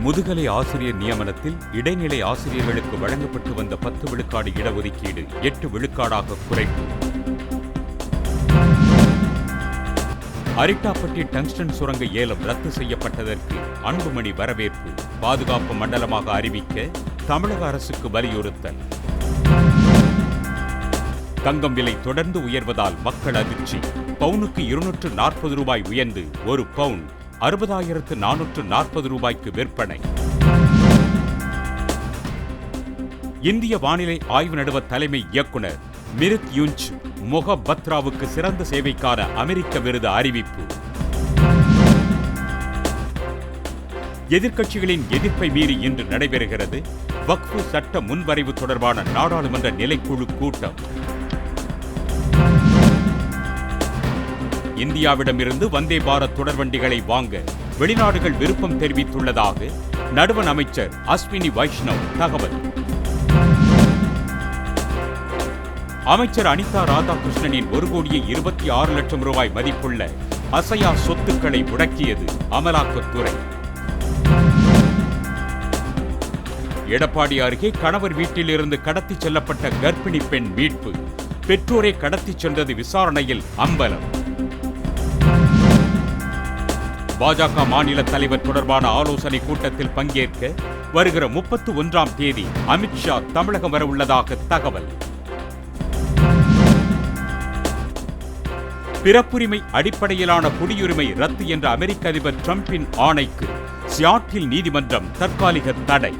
முதுகலை ஆசிரியர் நியமனத்தில் இடைநிலை ஆசிரியர்களுக்கு வழங்கப்பட்டு வந்த பத்து விழுக்காடு இடஒதுக்கீடு எட்டு விழுக்காடாக குறைப்பு அரிட்டாப்பட்டி டங்ஸ்டன் சுரங்க ஏலம் ரத்து செய்யப்பட்டதற்கு அன்புமணி வரவேற்பு. பாதுகாப்பு மண்டலமாக அறிவிக்க தமிழக அரசுக்கு வலியுறுத்தல். தங்கம் விலை தொடர்ந்து உயர்வதால் மக்கள் அதிர்ச்சி. பவுனுக்கு இருநூற்று நாற்பது ரூபாய் உயர்ந்து ஒரு பவுன். அறுபதாயிரத்து நானூற்று நாற்பது ரூபாய்க்கு விற்பனை. இந்திய வானிலை ஆய்வு நடுவ தலைமை இயக்குனர் மிருத் யுஞ்ச் மொஹபத்ராவுக்கு சிறந்த சேவைக்கான அமெரிக்க விருது அறிவிப்பு. எதிர்க்கட்சிகளின் எதிர்ப்பை மீறி இன்று நடைபெறுகிறது வக்ஃபு சட்ட முன்வரைவு தொடர்பான நாடாளுமன்ற நிலைக்குழு கூட்டம். இந்தியாவிடமிருந்து வந்தே பாரத் தொடர்வண்டிகளை வாங்க வெளிநாடுகள் விருப்பம் தெரிவித்துள்ளதாக நடுவண் அமைச்சர் அஸ்வினி வைஷ்ணவ் தகவல். அமைச்சர் அனிதா ராதாகிருஷ்ணனின் ஒரு கோடியே இருபத்தி ஆறு லட்சம் ரூபாய் மதிப்புள்ள அசையா சொத்துக்களை முடக்கியது அமலாக்கத்துறை. எடப்பாடி அருகே கணவர் வீட்டிலிருந்து கடத்திச் செல்லப்பட்ட கர்ப்பிணி பெண் மீட்பு. பெற்றோரை கடத்திச் சென்றது விசாரணையில் அம்பலம். பாஜக மாநில தலைவர் தொடர்பான ஆலோசனை கூட்டத்தில் பங்கேற்க வருகிற முப்பத்தி ஒன்றாம் தேதி அமித்ஷா தமிழகம் வர உள்ளதாக தகவல். பிறப்புரிமை அடிப்படையிலான குடியுரிமை ரத்து என்ற அமெரிக்க அதிபர் டிரம்பின் ஆணைக்கு சியாட்டில் நீதிமன்றம் தற்காலிக தடை.